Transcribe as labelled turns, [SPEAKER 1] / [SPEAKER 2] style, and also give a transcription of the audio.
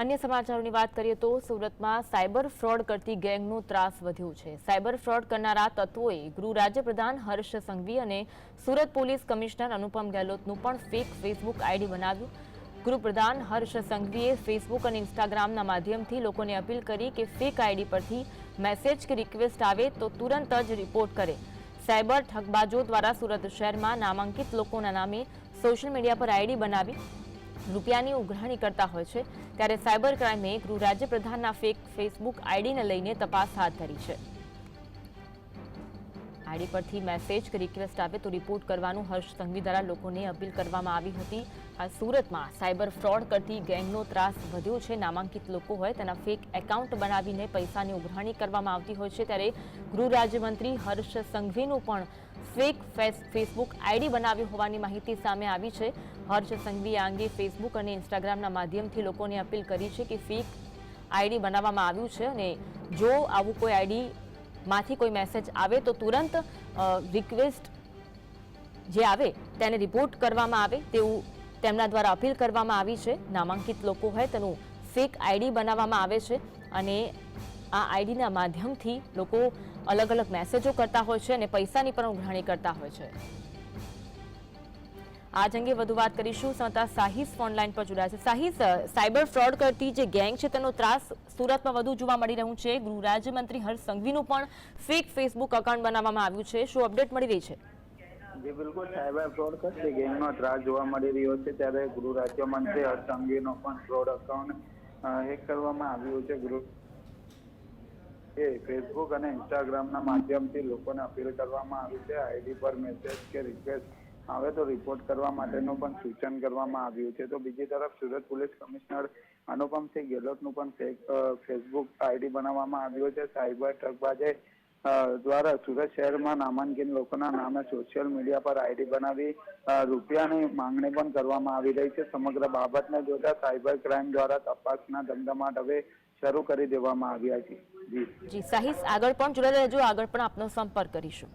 [SPEAKER 1] અન્ય સમાચારોની વાત કરીએ તો સુરતમાં સાયબર ફ્રોડ કરતી ગેંગનો ત્રાસ વધ્યો છે. સાયબર ફ્રોડ કરનારા તત્વોએ ગૃહ રાજ્યપ્રધાન હર્ષ સંઘવી અને સુરત પોલીસ કમિશનર અનુપમ ગેહલોતનું પણ ફેક ફેસબુક આઈડી બનાવ્યું. ગૃહપ્રધાન હર્ષ સંઘવીએ ફેસબુક અને ઇન્સ્ટાગ્રામના માધ્યમથી લોકોને અપીલ કરી કે ફેક આઈડી પરથી મેસેજ કે રિક્વેસ્ટ આવે તો તુરંત જ રિપોર્ટ કરે. સાયબર ઠગબાજો દ્વારા સુરત શહેરમાં નામાંકિત લોકોના નામે સોશિયલ મીડિયા પર આઈડી બનાવી. રૂપિયાની ઉઘરાણી કરતા હોય છે, ત્યારે સાયબર ક્રાઇમે ગૃહ રાજ્યપ્રધાનના ફેક ફેસબુક આઈડીને લઈને તપાસ હાથ ધરી છે. આઈડી પરથી મેસેજ કે રિક્વેસ્ટ આવે તો રિપોર્ટ કરવાનું હર્ષ સંઘવી દ્વારા લોકોને અપીલ કરવામાં આવી હતી. આ સુરતમાં સાયબર ફ્રોડ કરતી ગેંગનો ત્રાસ વધ્યો છે. નામાંકિત લોકો હોય તેના ફેક એકાઉન્ટ બનાવીને પૈસાની ઉઘરાણી કરવામાં આવતી હોય છે, ત્યારે ગૃહ રાજ્યમંત્રી હર્ષ સંઘવીનું પણ ફેક ફેસ, ફેસબુક આઈડી બનાવ્યું હોવાની માહિતી સામે આવી છે. હર્ષ સંઘવી આ અંગે ફેસબુક અને ઇન્સ્ટાગ્રામના માધ્યમથી લોકોને અપીલ કરી છે કે ફેક આઈડી બનાવવામાં આવ્યું છે અને જો આવું કોઈ આઈડીમાંથી કોઈ મેસેજ આવે તો તુરંત રિક્વેસ્ટ જે આવે તેને રિપોર્ટ કરવામાં આવે તેવું તેમના દ્વારા અપીલ કરવામાં આવી છે. નામાંકિત લોકો હોય તેનું ફેક આઈડી બનાવવામાં આવે છે અને આ આઈડીના માધ્યમથી લોકો અલગ અલગ મેસેજો કરતા હોય છે અને પૈસાની પણ ઉઘરાણી કરતા હોય છે. આજ અંગે વધુ વાત કરીશું. સંતા સાહિસ ફોનલાઈન પર જોડાયા છે. સાહિસ સાયબર ફ્રોડ કરતી જે ગેંગ છે, તેનો ત્રાસ સુરતમાં વધુ જોવા મળી રહ્યું છે. ગૃહ રાજ્યમંત્રી હર્ષ સંઘવીનું પણ ફેક ફેસબુક અકાઉન્ટ બનાવવામાં આવ્યું છે. શું અપડેટ મળી રહી છે?
[SPEAKER 2] જે બિલકુલ સાયબર ફ્રોડ કરતી ગેંગનો ત્રાસ જોવા મળી રહ્યો છે, ત્યારે ગૃહ રાજ્યમંત્રી હર્ષ સંઘવીનો પણ ફ્રોડ અકાઉન્ટ હેક કરવામાં આવ્યું છે. ગૃહ એ ફેસબુક અને ઇન્સ્ટાગ્રામના માધ્યમથી લોકોને અપીલ કરવામાં આવી છે. આઈડી પર મેસેજ કે રિક્વેસ્ટ આવે તો રિપોર્ટ કરવા માટેનું પણ સૂચન કરવામાં આવ્યું છે. તો બીજી તરફ સુરત પોલીસ કમિશનર અનુપમસિંહ ગેહલોતનું પણ ફેસબુક આઈડી બનાવવામાં આવ્યું છે. સાયબર ઠગબાજે દ્વારા સુરત શહેરમાં નામાંકિત લોકોના નામે સોશિયલ મીડિયા પર આઈડી બનાવી રૂપિયાની માંગણી પણ કરવામાં આવી રહી છે. સમગ્ર બાબતને જોતા સાયબર ક્રાઇમ દ્વારા તપાસના ધમધમાટ હવે શરૂ કરી દેવામાં આવ્યા છે.
[SPEAKER 1] જી, સાહિસ, આગળ પણ જોડાઈ રહેજો. આગળ પણ આપનો સંપર્ક કરીશું.